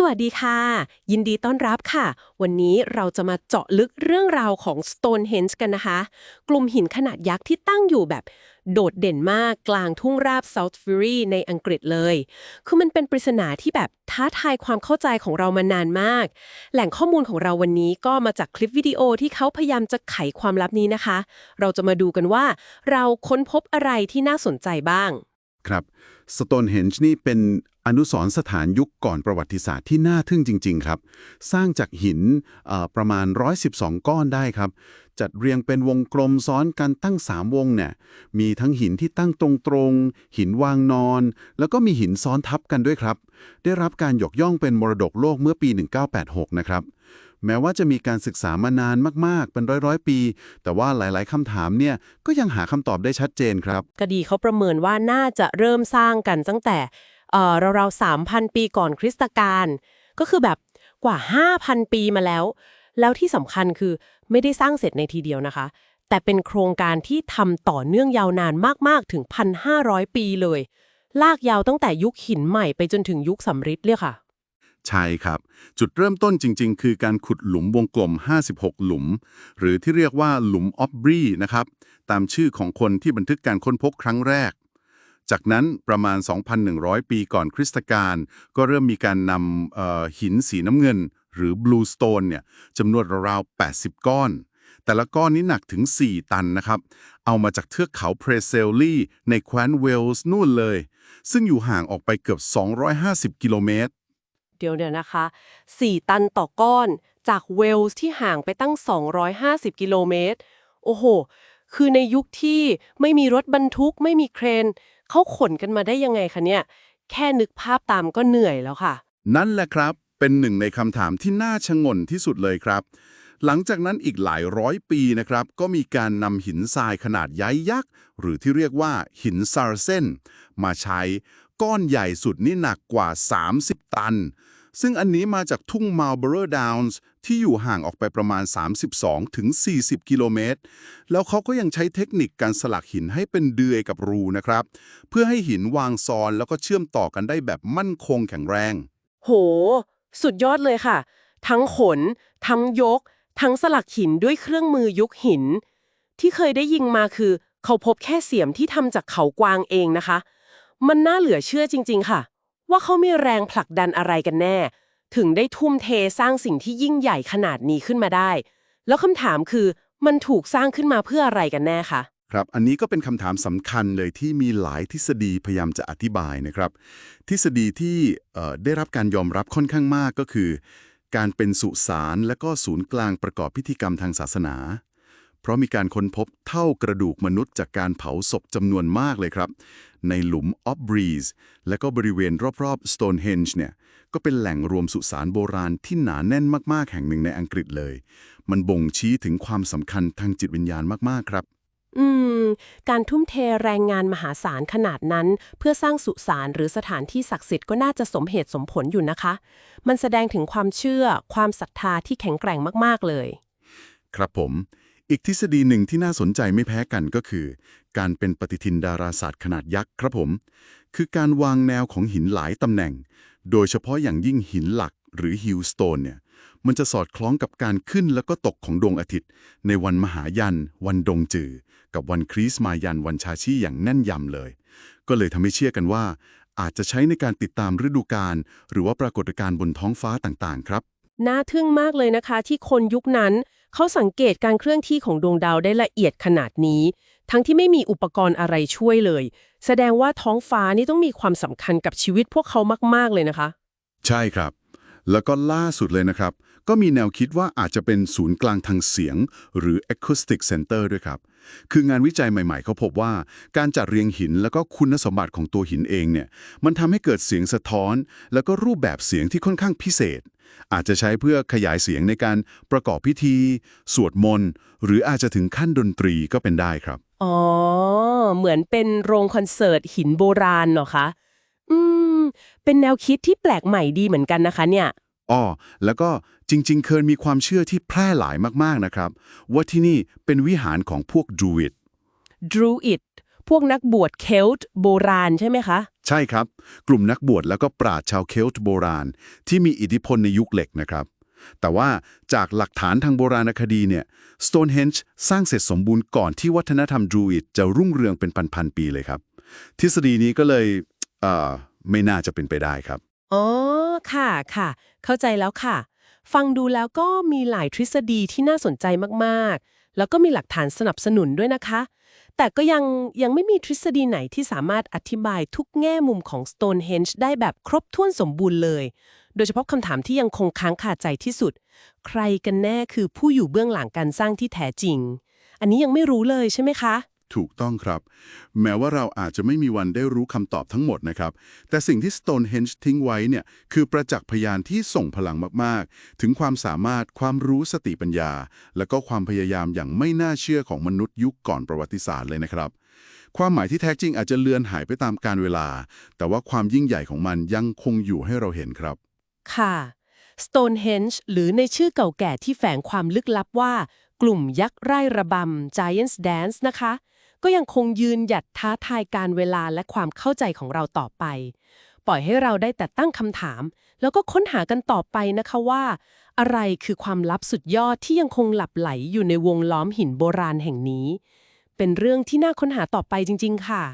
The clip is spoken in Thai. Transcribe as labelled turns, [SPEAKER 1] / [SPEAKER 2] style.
[SPEAKER 1] สวัสดีค่ะ ยินดีต้อนรับค่ะ วันนี้เราจะมาเจาะลึกเรื่องราวของ Stonehenge กันนะคะ กลุ่มหินขนาดยักษ์ที่ตั้งอยู่แบบโดดเด่นมากกลางทุ่งราบ South Fury ในอังกฤษเลย คือมันเป็นปริศนาที่แบบท้าทายความเข้าใจของเรามานานมาก แหล่งข้อมูลของเราวันนี้ก็มาจากคลิปวิดีโอที่เขาพยายามจะไขความลับนี้นะคะ เราจะมาดูกันว่า เราค้นพบอะไรที่น่าสนใจบ้าง
[SPEAKER 2] ครับ Stonehenge นี่เป็น อนุสรสถานยุคก่อนประวัติศาสตร์ที่น่าทึ่งจริง ๆ ครับ สร้างจากหินประมาณ 112 ก้อนได้ครับ จัดเรียงเป็นวงกลมซ้อนกันตั้ง 3 วงเนี่ย มีทั้งหินที่ตั้งตรงๆ หินวางนอน แล้วก็มีหินซ้อนทับกันด้วยครับ ได้รับการยกย่องเป็นมรดกโลกเมื่อปี 1986 นะครับแม้ว่าจะมีการศึกษามานานมาก ๆ เป็นร้อยๆ ปี แต่ว่าหลาย ๆคำถามเนี่ยก็ยังหาคำตอบได้ชัดเจนครับ
[SPEAKER 1] คดีเขาประเมินว่าน่าจะเริ่มสร้างกันตั้งแต่ เอ่อราวๆ3,000ปีก่อนคริสตกาลก็คือแบบกว่า 5,000 ปีมาแล้ว แล้วที่สำคัญคือไม่ได้สร้างเสร็จในทีเดียวนะคะ แต่เป็นโครงการที่ทำต่อเนื่องยาวนานมากๆ ถึง 1,500 ปีเลย ลากยาวตั้งแต่ยุคหินใหม่ไปจนถึงยุคสำริดเลยค่ะ
[SPEAKER 2] ใช่ครับ จุดเริ่มต้นจริง ๆ คือการขุดหลุมวงกลม 56 หลุม หรือที่เรียกว่าหลุมออบรีนะครับ ตามชื่อของคนที่บันทึกการค้นพบครั้งแรก จากนั้นประมาณ 2,100 ปีก่อนคริสตกาลก็เริ่มมีการนำหินสีน้ำเงิน หรือ blue stone เนี่ยจำนวนราวๆ80 ก้อน แต่ละก้อนนี้หนักถึง 4 ตันนะครับ เอามาจากเทือกเขาเพรเซลลี่ ในแคว้นเวลส์นู่นเลย ซึ่งอยู่ห่างออกไปเกือบ 250 กิโลเมตร
[SPEAKER 1] เดี๋ยวเดี๋ยวนะคะ 4 ตันต่อก้อน จากเวลส์ที่ห่างไปตั้ง 250 กิโลเมตร โอ้โห คือในยุคที่ไม่มีรถบรรทุกไม่มีเครน เขาขนกันมาได้ยังไงคะเนี่ย แค่นึกภาพตามก็เหนื่อยแล้วค่ะ
[SPEAKER 2] นั่นแหละครับ เป็นหนึ่งในคำถามที่น่าชงนที่สุดเลยครับ หลังจากนั้นอีกหลายร้อยปีนะครับ ก็มีการนำหินทรายขนาดย้ายยักษ์ หรือที่เรียกว่าหินซาร์เซนมาใช้ก้อนใหญ่สุดนี่หนักกว่า 30 ตัน ซึ่งอันนี้มาจากทุ่งมา l เบอร์ดาวน์ที่อยู่ห่างออกไปประมาณ 32ถึง40กิโลเมตร แล้วเขาก็ยังใช้เทคนิคการสลักหินให้เป็นเดือยกับรูนะครับ เพื่อให้หินวางซ้อนแล้วก็เชื่อมต่อกันได้แบบมั่นคงแข็งแรง
[SPEAKER 1] โห สุดยอดเลยค่ะ ทั้งขน ทั้งยก ทั้งสลักหินด้วยเครื่องมือยุคหิน ที่เคยได้ยิงมาคือ เขาพบแค่เสียมที่ทำจากเขากวางเองนะคะ มันน่าเหลือเชื่อจริง ๆ ค่ะ ว่าเขามีแรงผลักดันอะไรกันแน่ ถึงได้ทุ่มเทสร้างสิ่งที่ยิ่งใหญ่ขนาดนี้ขึ้นมาได้ แล้วคำถามคือมันถูกสร้างขึ้นมาเพื่ออะไรกันแน่คะ
[SPEAKER 2] ครับ อันนี้ก็เป็นคำถามสำคัญเลยที่มีหลายทฤษฎีพยายามจะอธิบายนะครับ ทฤษฎีที่ได้รับการยอมรับค่อนข้างมากก็คือ การเป็นสุสานและก็ศูนย์กลางประกอบพิธีกรรมทางศาสนา เพราะมีการค้นพบเท่ากระดูกมนุษย์จากการเผาศพจำนวนมากเลยครับ ในหลุมออบรีสและก็บริเวณรอบๆ Stonehenge เนี่ยก็เป็นแหล่งรวมสุสานโบราณที่หนาแน่นมากๆ แห่งหนึ่งในอังกฤษเลย มันบ่งชี้ถึงความสำคัญทางจิตวิญญาณมากๆครับ
[SPEAKER 1] อืม การทุ่มเทแรงงานมหาศาลขนาดนั้น เพื่อสร้างสุสานหรือสถานที่ศักดิ์สิทธิ์ก็น่าจะสมเหตุสมผลอยู่นะคะ มันแสดงถึงความเชื่อ ความศรัทธาที่แข็งแกร่งมาก ๆ เลย
[SPEAKER 2] ครับผม อีกทฤษฎีหนึ่งที่น่าสนใจไม่แพ้กันก็คือ การเป็นปฏิทินดาราศาสตร์ขนาดยักษ์ครับผม คือการวางแนวของหินหลายตำแหน่ง โดยเฉพาะอย่างยิ่งหินหลักหรือฮิลสโตนเนี่ยมันจะสอดคล้องกับการขึ้นแล้วก็ตกของดวงอาทิตย์ ในวันมหายัน วันดงจือ กับวันคริสต์มายันวันชาชีอย่างแน่นยำเลย ก็เลยทำให้เชื่อกันว่า อาจจะใช้ในการติดตามฤดูกาลหรือว่าปรากฏการณ์บนท้องฟ้าต่างๆ ครับ
[SPEAKER 1] น่าทึ่งมากเลยนะคะที่คนยุคนั้น เขาสังเกตการเคลื่อนที่ของดวงดาวได้ละเอียดขนาดนี้ ทั้งที่ไม่มีอุปกรณ์อะไรช่วยเลย แสดงว่าท้องฟ้านี่ต้องมีความสำคัญกับชีวิตพวกเขามาก ๆ เลยนะคะ
[SPEAKER 2] ใช่ครับ แล้วก็ล่าสุดเลยนะครับ ก็มีแนวคิดว่าอาจจะเป็นศูนย์กลางทางเสียง หรือ acoustic center ด้วยครับ คืองานวิจัยใหม่ๆเขาพบว่า การจัดเรียงหินแล้วก็คุณสมบัติของตัวหินเองเนี่ยมันทำให้เกิดเสียงสะท้อน แล้วก็รูปแบบเสียงที่ค่อนข้างพิเศษ อาจจะใช้เพื่อขยายเสียงในการประกอบพิธี สวดมนต์หรืออาจจะถึงขั้นดนตรีก็เป็นได้ครับ
[SPEAKER 1] อ๋อ เหมือนเป็นโรงคอนเสิร์ตหินโบราณเหรอคะ อืม เป็นแนวคิดที่แปลกใหม่ดีเหมือนกันนะคะเนี่ย
[SPEAKER 2] อ้อแล้วก็จริง ๆ เคยมีความเชื่อที่แพร่หลายมาก ๆ นะครับ ว่าที่นี่เป็นวิหารของพวกดรูอิด
[SPEAKER 1] ดรูอิดพวกนักบวชเคลต์โบราณใช่ไหมคะ
[SPEAKER 2] ใช่ครับ กลุ่มนักบวชแล้วก็ปราชญ์ชาวเคลต์โบราณ ที่มีอิทธิพลในยุคเหล็กนะครับ แต่ว่าจากหลักฐานทางโบราณคดีเนี่ย Stonehenge สร้างเสร็จสมบูรณ์ก่อนที่วัฒนธรรมดรูอิดจะรุ่งเรืองเป็นพันๆปีเลยครับ ทฤษฎีนี้ก็เลยเอ่อไม่น่าจะเป็นไปได้ครับ
[SPEAKER 1] อ๋อ ค่ะค่ะ เข้าใจแล้วค่ะ ฟังดูแล้วก็มีหลายทฤษฎีที่น่าสนใจมากๆ แล้วก็มีหลักฐานสนับสนุนด้วยนะคะ แต่ก็ยังยังไม่มีทฤษฎีไหนที่สามารถอธิบายทุกแง่มุมของ Stonehenge ได้แบบครบถ้วนสมบูรณ์เลย โดยเฉพาะคำถามที่ยังคงค้างคาใจที่สุด ใครกันแน่คือผู้อยู่เบื้องหลังการสร้างที่แท้จริง อันนี้ยังไม่รู้เลยใช่ไหมคะ
[SPEAKER 2] ถูกต้องครับ แม้ว่าเราอาจจะไม่มีวันได้รู้คำตอบทั้งหมดนะครับ แต่สิ่งที่ Stonehenge ทิ้งไว้เนี่ยคือประจักษ์พยานที่ส่งพลังมากๆ ถึงความสามารถความรู้สติปัญญา และก็ความพยายามอย่างไม่น่าเชื่อของมนุษย์ยุคก่อนประวัติศาสตร์เลยนะครับ ความหมายที่แท้จริงอาจจะเลือนหายไปตามกาลเวลา แต่ว่าความยิ่งใหญ่ของมันยังคงอยู่ให้เราเห็นครับ
[SPEAKER 1] ค่ะ Stonehenge หรือในชื่อเก่าแก่ที่แฝงความลึกลับว่า กลุ่มยักษ์ไร่ระบำ Giants Dance นะคะ ก็ยังคงยืนหยัดท้าทายการเวลาและความเข้าใจของเราต่อไป ปล่อยให้เราได้แต่ตั้งคำถาม แล้วก็ค้นหากันต่อไปนะคะว่า อะไรคือความลับสุดยอดที่ยังคงหลับไหลอยู่ในวงล้อมหินโบราณแห่งนี้ เป็นเรื่องที่น่าค้นหาต่อไปจริง ๆ ค่ะ